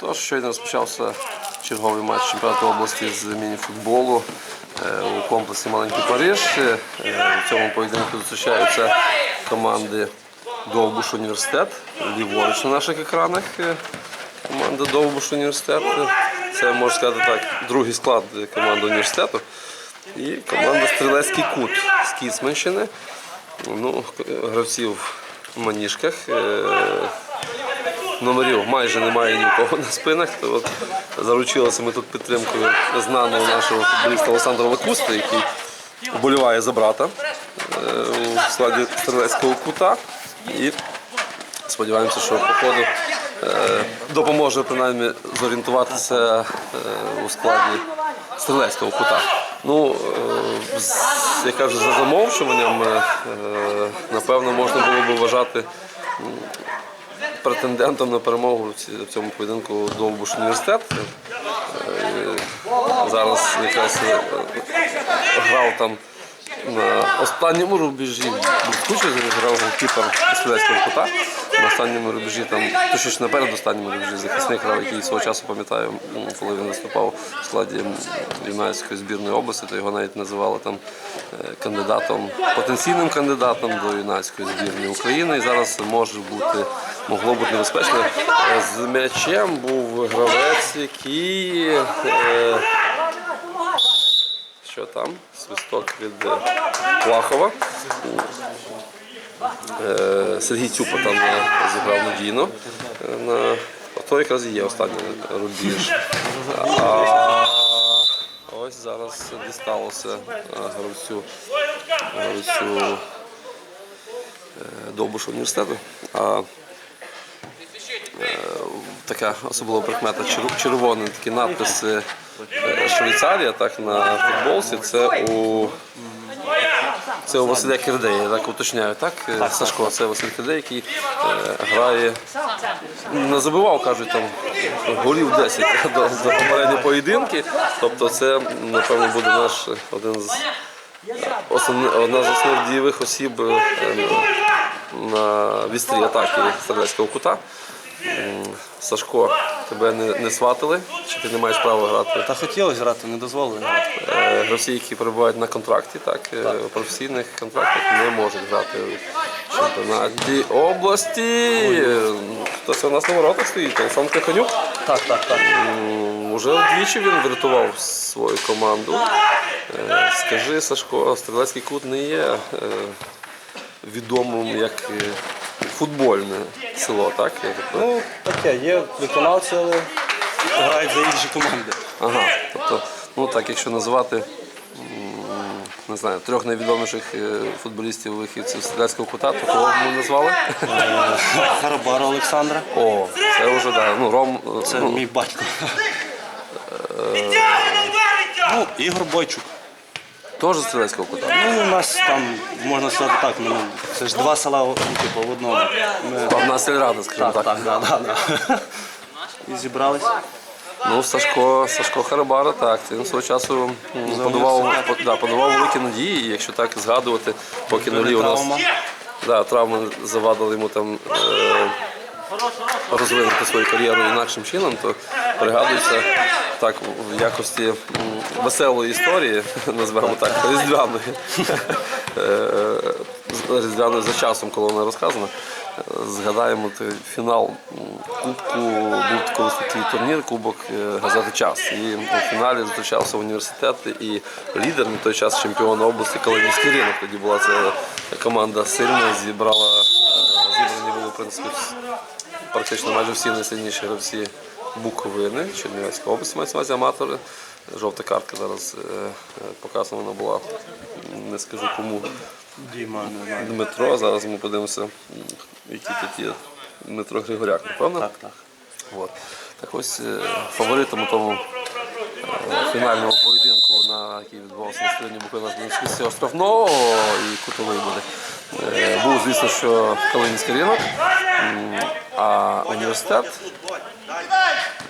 Тож щойно розпочався черговий матч чемпіонату області з міні-футболу е, у комплексі Маленький Париж. Е, В цьому поєдинку зустрічаються команди Довбуш університет, ліворуч на наших екранах. е, Команда Довбуш університет. Це можна сказати так, другий склад команди університету. І команда Стрілецький кут з Кіцманщини. Ну, гравців в маніжках. Номерів майже немає ні в кого на спинах. То от заручилися ми тут підтримкою знаного нашого футболіста Олександра Лакуста, який вболіває за брата е, у складі стрілецького кута. І сподіваємося, що походу е, допоможе принаймні зорієнтуватися е, у складі стрілецького кута. Ну, е, з- я кажу, за замовчуванням, напевно, можна було би вважати претендентом на перемогу в цьому поєдинку Довбуш університет. Е, Зараз якраз е, грав там на останньому рубежі. Блискучий грав голкіпер стрілецького кута. На останньому рубежі там, точніше на передостанньому рубежі захисник грав, який свого часу пам'ятаю, коли він виступав у складі юнацької збірної області, то його навіть називали там е, кандидатом, потенційним кандидатом до юнацької збірної України. І зараз може бути, могло бути небезпечно. Е, З м'ячем був гравець, який. Е, що там? Свисток від е, Плахова. Е, Сергій Цюпа там е, зіграв надійно. Е, На... То якраз і є останній рубіж. А ось зараз дісталося е, гравцю, гравцю е, університету. А е, така особлива прикмета чер- червоний такі надписи е, Швейцарія так на футболці. Це у це у Василя Кирдея, так уточняю, так? Е, Сашко, це Василь Кирдей, який е, грає. Не забивав, кажуть, там голів 10 до, до попередні поєдинки. Тобто це, напевно, буде наш один з одна з основних дієвих осіб е, на вістрі атаки стрілецького кута. Сашко, тебе не, не сватили, чи ти не маєш права грати? Та хотілося грати, не дозволили грати. Е, Гравці, які перебувають на контракті, так, е, у професійних контрактах не можуть грати в чемпіонаті області. Хтось у нас на воротах стоїть, Олександр Конюк. Так, так, так. Уже вдвічі він врятував свою команду. Е, Скажи, Сашко, стрілецький кут не є е, відомим як футбольне село, так? Я так Ну, таке, є виконавці, але грають за інші команди. Ага, тобто, ну так, якщо називати м, не знаю, трьох найвідоміших е, футболістів вихідців стрілецького кута, то кого б ми назвали? Харабара Олександра. О, це вже да. Ну, Ром, е, Це ну, мій батько. Ну, Ігор Бойчук. Теж стрілецького кута. Ну, у нас там, можна сказати так, ну, це ж два села ну, типу, в одному. Ми... Одна сільрада, скажімо Так, так. так, да, да, да. І зібрались. Ну, Сашко, Сашко Харабара, так. Він свого часу м, подавав, по- да, подавав великі надії, і якщо так згадувати, поки нулі у нас Травма. да, травми завадили йому там е, розвинути свою кар'єру інакшим чином, то пригадується так в якості веселої історії, назвемо так, різдвяної. Е, Різдвяної за часом, коли вона розказана. е, Згадаємо фінал Кубку, був колись такий турнір, Кубок е, газети Час. І у фіналі зустрічався університет і лідер на той час чемпіон області Калинівський ринок. Тоді була це команда сильна, зібрала, е, в принципі практично майже всі найсильніші гравці Буковини, Чернівецька область, мається увазі аматори. Жовта картка зараз е, е, показана була, не скажу кому. Дмитро, зараз ми подивимося, які тут є. Дмитро Григоряк, напевно? Так, так. От. Так ось е, фаворитом у тому фінальному поєдинку, на який відбувався на стадіоні Буковина з цього штрафного і кутовий буде. Е, Був, звісно, що Калинівський ринок, а університет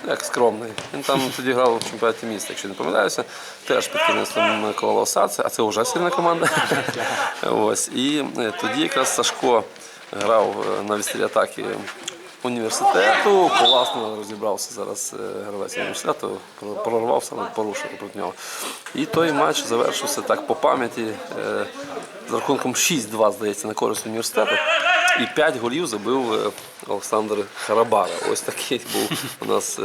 як скромний. Він там тоді грав в чемпіонаті міста, якщо не помиляюся, теж під керівництвом Микола Осадця, а це вже сильна команда. Ось. І е, тоді якраз Сашко грав е, на вістрі атаки університету. Класно розібрався зараз е, гравець університету, прорвався, порушив проти нього. І той матч завершився так по пам'яті е, з рахунком 6-2, здається, на користь університету. І 5 голів забив е, Олександр Харабара. Ось такий був у нас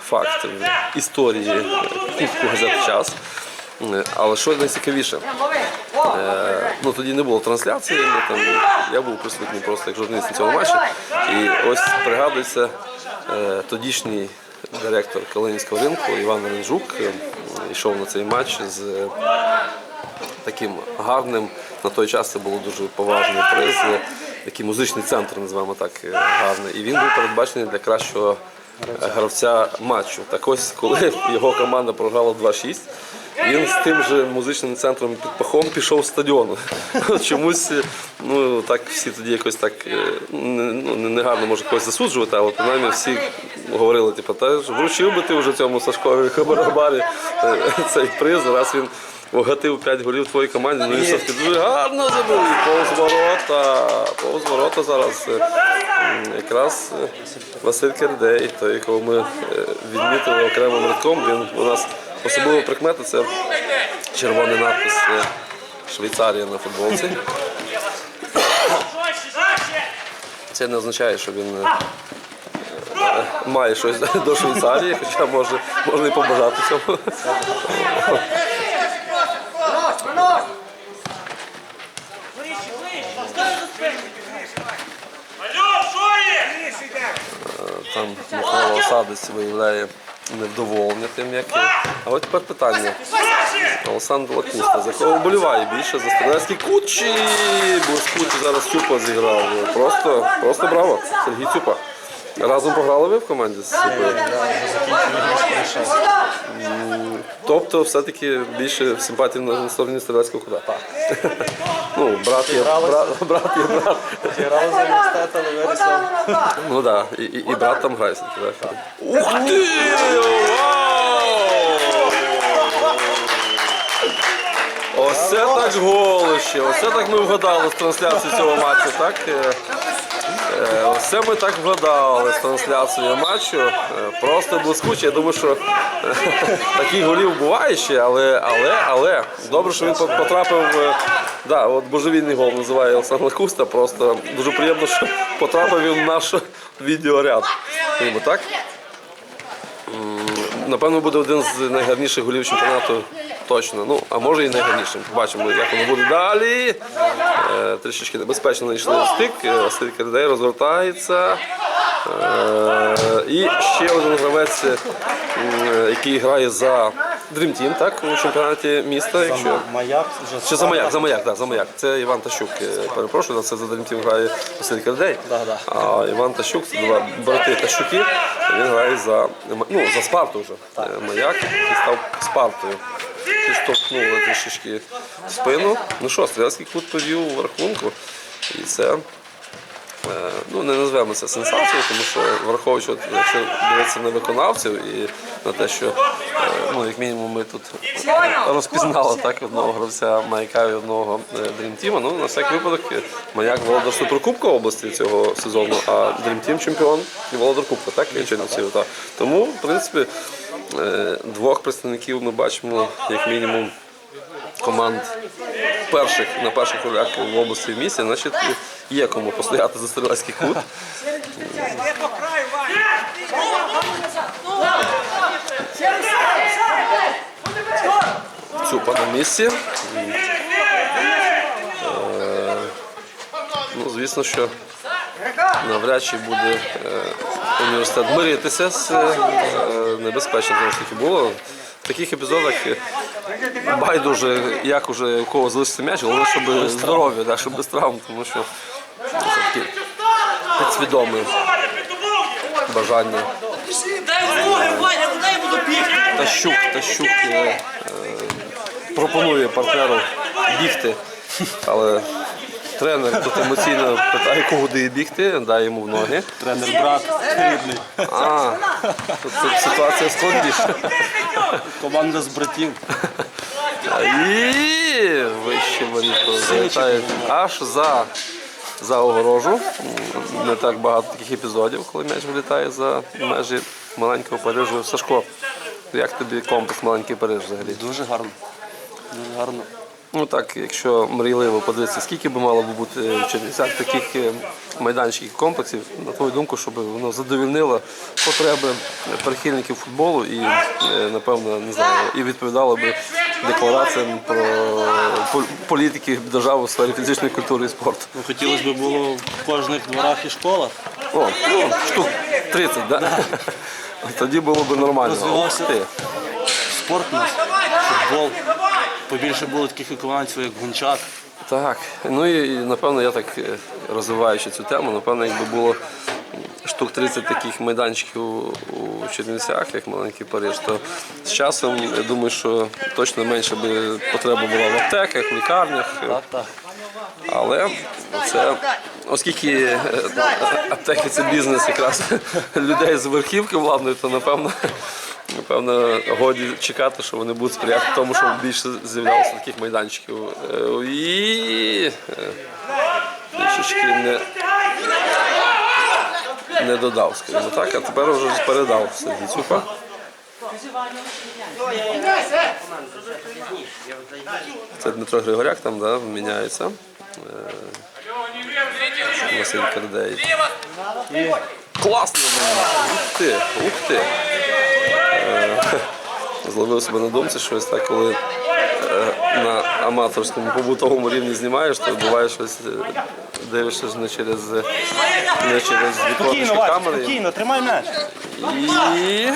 факт історії Кубку газет час. Але що найцікавіше, ну тоді не було трансляції, там, я був присутній просто як журналіст на цьому матчі. І ось пригадується е, тодішній директор Калинівського ринку Іван Ренжук е, йшов на цей матч з е, таким гарним, на той час це було дуже поважний приз, такий музичний центр, називаємо так гарний. І він був передбачений для кращого гравця матчу. Так ось, коли його команда програла 2-6, він з тим же музичним центром під пахом пішов з стадіону. Чомусь е, ну так всі тоді якось так е, ну, не- не гарно може когось засуджувати, але принаймні всі говорили, типу, та вручив би ти вже цьому Сашкові Хабарабарі е, цей приз, раз він вгатив 5 голів твоїй команді, ну він все-таки дуже гарно забив. Повз ворота, повз ворота зараз. е, Якраз е, Василь Кердей, той, якого ми е, відмітили окремим рядком, він у нас особливо прикмета, це червоний надпис е, Швейцарія на футболці. Це не означає, що він має щось до Швейцарії, хоча може, можна і побажати цьому. Алло, що є? Там Микола виявляє невдоволення тим, як. є. А от тепер питання. Олександр Лакуста, за кого вболіває більше за стрілецький кут чи блискучий зараз Цюпа зіграв? Просто, просто браво. Сергій Цюпа. Разом пограли ви в команді з? М, Тобто все-таки більше симпатій на стороні стрілецького кута. Так. Ну, брат є брат, брат є брат. Грали за університет, але вирішив. Ну так, да. і, і, і брат там грає. все-таки, так. Ух ти! Вау! Оце так голище, оце так ми вгадали з трансляції цього матчу, так? Е, е, Оце ми так вгадали з трансляцією матчу. Е, Просто блискуче. Я думаю, що е, таких голів буває ще, але, але, але добре, що він потрапив. Да, от божевільний гол називає Олександр Куста. Просто дуже приємно, що потрапив він в наш відеоряд. Скажімо так. Напевно, буде один з найгарніших голів чемпіонату. Точно. Ну, а може і найгарнішим. Побачимо, як воно буде далі. Е, трішечки небезпечно знайшли стик. Е, Василь Кердей розвертається. Е, і ще один гравець, е, який грає за Dream Team, так, у чемпіонаті міста. Якщо... Маяк Чи за маяк, за маяк, так, за маяк. Це Іван Тащук. е, Перепрошую, це за Dream Team грає Василь Кердей. А Іван Тащук, це два брати Тащуки. Він грає за, ну, за Спарту вже. Е, Маяк, який став Спартою. Підштовхнули трішечки спину. Ну що, стрілецький клуб повів у рахунку. І це. Е, Ну, не назвемо це сенсацією, тому що враховуючи, якщо дивитися на виконавців і на те, що е, ну, як мінімум ми тут розпізнали так, одного гравця маяка і одного е, Dream Team. Ну, на всякий випадок е, маяк володар Суперкубка області цього сезону, а Team чемпіон і володар Кубка, так, Чернівців. Так. Тому, в принципі, е, двох представників ми бачимо як мінімум команд перших на перших ролях в області в місті, значить є кому постояти за стрілецький кут. Цюпа на місці. Е, Ну, звісно, що навряд чи буде е, університет миритися з е, небезпечно знову ж таки було. В таких епізодах е, байдуже, як уже у кого залишиться м'яч, головне, щоб здоров'я, да, щоб без травм, тому що це таке підсвідоме бажання. Бігти? Тащук, Тащук е, е, пропонує партнеру бігти, але тренер тут емоційно питає, куди бігти, дай йому в ноги. тренер брат рідний. А, тут, ситуація складніша. Команда з братів. І вище воріт залітає аж за за огорожу. Не так багато таких епізодів, коли м'яч вилітає за межі маленького Парижу. Сашко, як тобі комплекс маленький Париж взагалі? Дуже гарно. Дуже гарно. Ну так, якщо мрійливо подивитися, скільки би мало би бути в Чернівцях таких е, майданчиків комплексів, на твою думку, щоб воно задовільнило потреби прихильників футболу і, е, напевно, не знаю, і відповідало би деклараціям про політики держави у сфері фізичної культури і спорту. Ну, хотілося б було в кожних дворах і школах. О, ну, штук 30, да? Тоді було б нормально. Розвивався. Спорт нас, футбол. Побільше було таких виконавців, як Гончак. Так, ну і напевно, я так е, розвиваючи цю тему, напевно, якби було штук 30 таких майданчиків у, Чернівцях, як маленький Париж, то з часом я думаю, що точно менше би потреба була в аптеках, в лікарнях. Але це, оскільки е, аптеки це бізнес якраз людей з верхівки владної, то напевно, напевно годі чекати, що вони будуть сприяти тому, щоб більше з'являлося таких майданчиків. Е, І е, трішечки не, не додав, скажімо так, а тепер вже передав Сергій Цюпа. Це Дмитро Григоряк там да, міняється. Василь Кердей. Класно! Ух ти, ух ти. Е, Зловив себе на думці, щось так, коли е, на аматорському побутовому рівні знімаєш, то буває щось е, дивишся ж не через, не через віконечки камери. спокійно, тримай м'яч. І.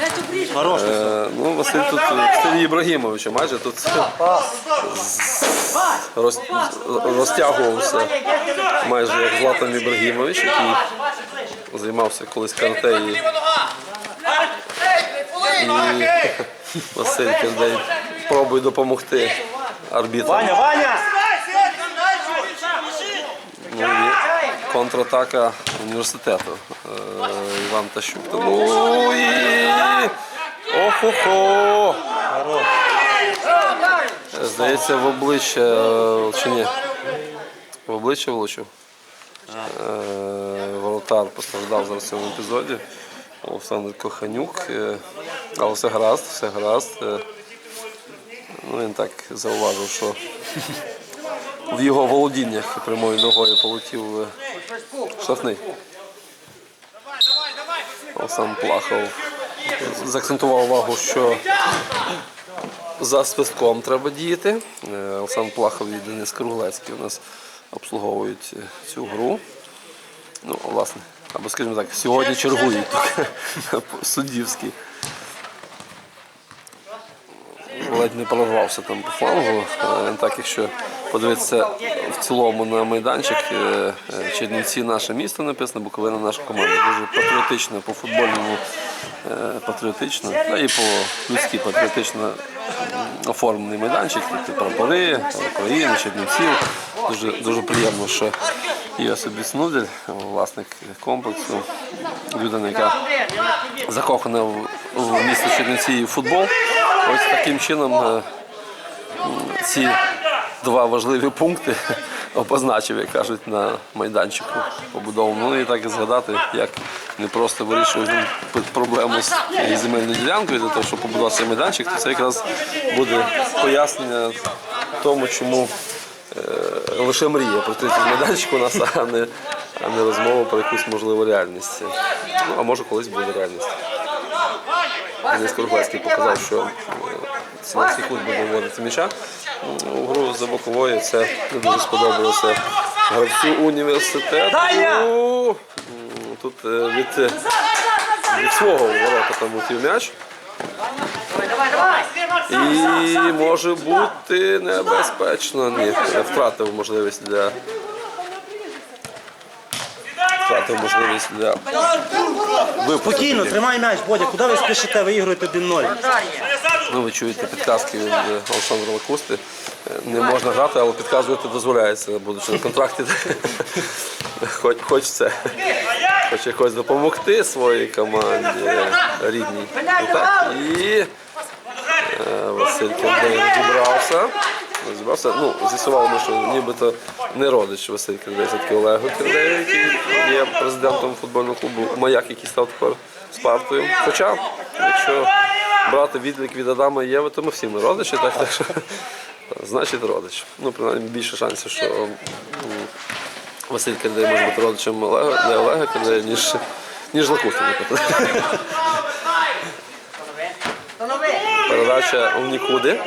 Е, Ну, Василь тут в стилі Ібрагімовича майже тут роз, розтягувався майже як Златан Ібрагімович, який займався колись карате і, і Василь Кендей пробує допомогти арбітрам. Ваня! Ну, і контратака університету. Е, Іван Тащук. Ну і... Охо-хо! Здається, в обличчя чи ні? В обличчя влучив. Е, Воротар постраждав зараз в цьому епізоді. Олександр Коханюк. Е, Але все гаразд, все гаразд. Ну, він так зауважив, що в його володіннях прямою ногою полетів штрафний. Олександр Плахов заакцентував увагу, що за свистком треба діяти. Е, Олександр Плахов і Денис Круглецький у нас обслуговують е, цю гру. Ну, власне, або скажімо так, сьогодні чергують суддівські. Ледь не прорвався там по флангу. Так, якщо подивитися в цілому на майданчик, е, е, Чернівці наше місто написано, Буковина наша команда. Дуже патріотично, по футбольному е, патріотично, та і по людськи патріотично оформлений майданчик. Тут прапори України, Чернівців. Дуже, дуже приємно, що Йосип Біснудель, власник комплексу, людина, яка закохана в, в місто Чернівці і футбол. Ось таким чином ці два важливі пункти обозначив, як кажуть, на майданчику побудовому. Ну і так і згадати, як не просто вирішив він проблему з земельною ділянкою для того, щоб побудувати цей майданчик, то це якраз буде пояснення тому, чому е, лише мрія про 30 майданчик у нас, а не, а не розмова про якусь можливу реальність. Ну, а може колись буде реальність. Денис Круглецький показав, що е, Сінарський клуб буде вводити м'яча у гру за бокової. Це не дуже сподобалося гравцю університету. Тут е, від, е, від свого ворота там летів м'яч. І може бути небезпечно. Ні, втратив можливість для. Втратив можливість для. Спокійно, тримай м'яч, Бодя, куди ви спішите? Ви ігруєте 1-0. Ну, ви чуєте підказки від е, Олександра Лакусти. Е, Не можна грати, але підказувати дозволяється, будучи на контракті. Хоч, хоч це. Хоч якось допомогти своїй команді рідній. І, так, і е, Василь Кендей відібрався. розібрався. Ну, з'ясували що нібито не родич Василь Кирдей, все-таки Олег Кирдей, який є президентом футбольного клубу Маяк, який став тепер Спартою. Хоча, якщо брати відлік від Адама і Єви, то ми всі ми родичі, так, так що значить родич. Ну, принаймні більше шансів, що Василь Кирдей може бути родичем Олега, не Олега Кирдея, ніж, ніж Лакуста, наприклад. Передача в нікуди.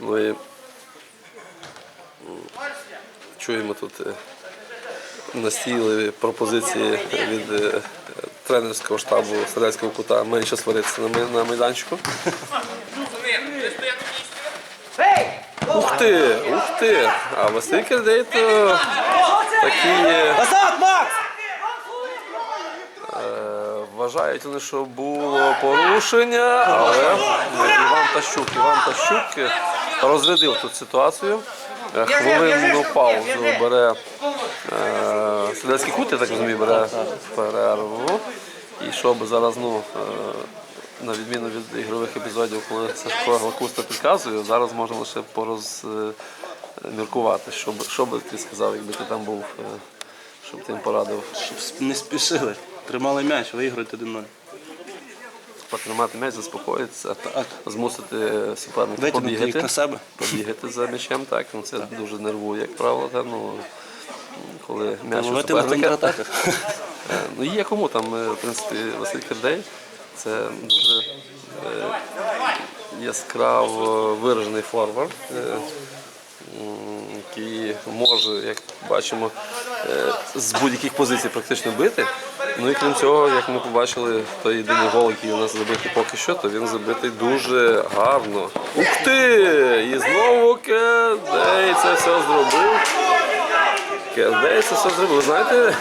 Ну і чуємо тут е, настійливі пропозиції від е, тренерського штабу стрілецького кута менше сваритися на, на майданчику. Ух ти! Ух ти! А Василь Кирдей то такі е, вважають вони, що було порушення, але Іван Тащук, Іван Тащук е, розрядив тут ситуацію. Е, Хвилинну паузу бере е, Стрілецький кут, я так розумію, бере перерву. І щоб зараз, ну, е, на відміну від ігрових епізодів, коли Сашко Глакуста підказує, зараз можна лише порозміркувати, що би, що би ти сказав, якби ти там був, е, щоб ти їм порадив. Щоб не спішили. Тримали м'яч, виграють 1-0. потримати м'яч, заспокоїтися, змусити суперника побігати, на себе. побігати за м'ячем. Так, ну це дуже нервує, як правило. Та, ну, коли м'яч суперника. Е, Ну є кому там, е, в принципі, Василь Кирдей. Це дуже е, яскраво виражений форвард, який може, як бачимо, з будь-яких позицій практично бити. Ну і крім цього, як ми побачили, той єдиний гол, який у нас забитий поки що, то він забитий дуже гарно. Ух ти! І знову Кедей це все зробив. Це все зробив. Ви знаєте,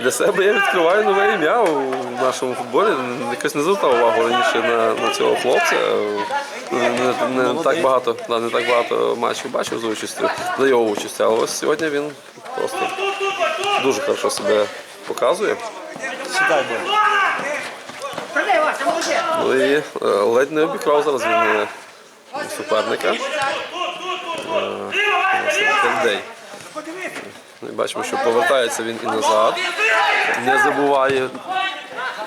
для себе я відкриваю нове ім'я у нашому футболі. Якось не звертав увагу раніше на, на цього хлопця. Не, не, не так багато, да, не так багато матчів бачив за участю, за його участю. Але ось сьогодні він просто дуже хорошо себе показує. Сідай. Ну і е, ледь не обікрав зараз він е, суперника. Е, Василь Кендей. Ну, і бачимо, що повертається він і назад, не забуває.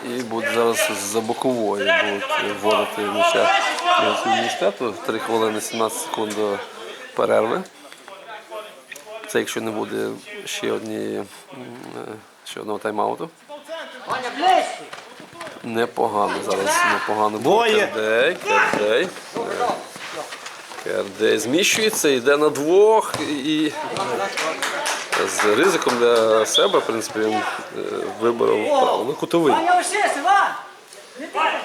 І буде зараз за бокової будуть вводити м'яча університету. 3 хвилини 17 секунд до перерви. Це якщо не буде ще однієї м, е, ще одного тайм-ауту. Непогано зараз, непогано. Двоє. Кердей, Кердей. Е, Кердей зміщується, йде на двох і з ризиком для себе, в принципі, він е, вибрав. Ну, кутовий.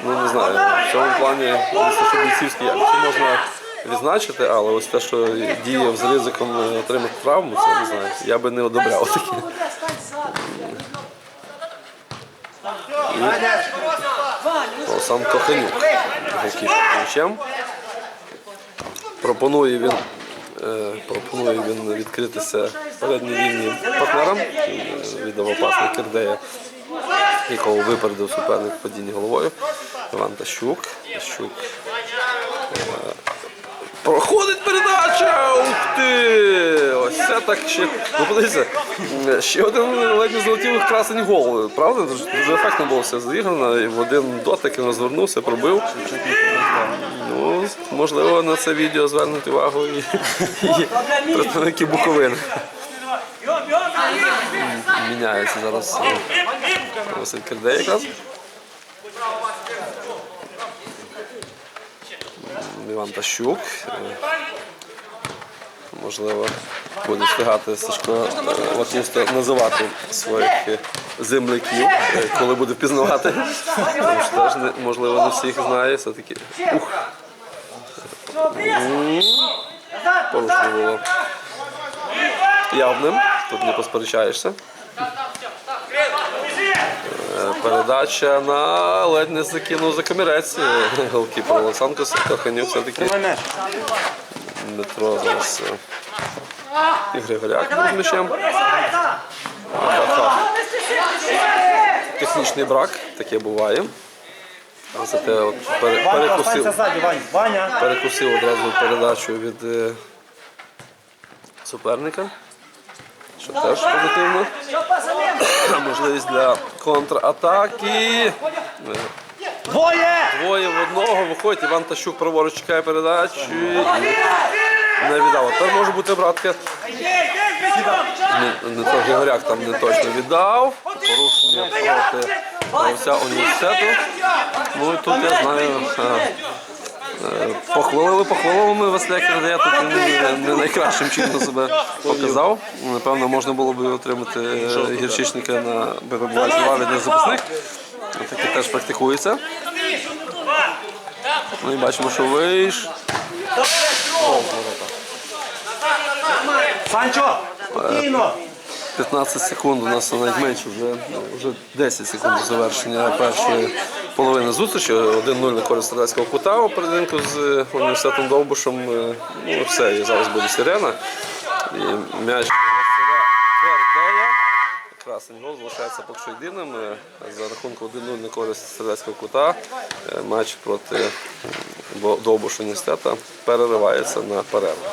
Ну не знаю. В цьому плані що бійцівські якості можна відзначити, але ось те, що діяв з ризиком е, отримати травму, це не знаю. Я би не одобряв таке. Молодець, стань сам. Коханюк. М'ячем. Пропонує він, е, пропонує він відкритися передній лінії партнерам. Е, Віддав Кирдея, якого випередив суперник в падінні головою. Іван Тащук. Тащук. е, Проходить передача! Ух ти! Ось це так ще. Ну подивіться, ще один ледь не залетів красень гол. Правда? Дуже, дуже ефектно було все зіграно. І в один дотик він розвернувся, пробив. Ну, можливо, на це відео звернуть увагу і, і представники Буковини. Міняється зараз е, Василь якраз. Іван Тащук. Е, Можливо, буде встигати Сашко е, називати своїх е, земляків, коли буде впізнавати. Тому що теж можливо не всіх знає. Все-таки ух, Назад, було явним. Тут не посперечаєшся. Передача на ледь не закинув за камірець е, голкіпер Олександр Коханюк все-таки Дмитро зараз е, і Григоряк з м'ячем. Технічний брак, таке буває. За те от пере- перекусив, перекусив одразу передачу від е, суперника. Що теж позитивно. Можливість для контратаки. Двоє! Двоє в одного виходить. Іван Тащук праворуч чекає передачу. Не віддав. Тепер може бути братка. Не, не то Григоряк там не точно віддав. Порушення проти університету. Ну і тут я знаю. Е, Похвалили похвалили Василя Кирдея, тут він не, найкращим чином себе показав. Напевно, можна було б отримати е, гірчичника на перебувальні лаві для запасних. Таке теж практикується. Ну бачимо, що вийш. Санчо! Спокійно! 15 секунд у нас навіть менше, вже, вже 10 секунд до завершення першої половини зустрічі. 1-0 на користь стрілецького кута у поєдинку з університетом Довбушем. Е, Ну, все, і зараз буде сирена. І м'яч Твердея. Красний гол залишається поки що єдиним. Е, За рахунку 1-0 на користь стрілецького кута. Е, Матч проти Довбуш університету переривається на перерву.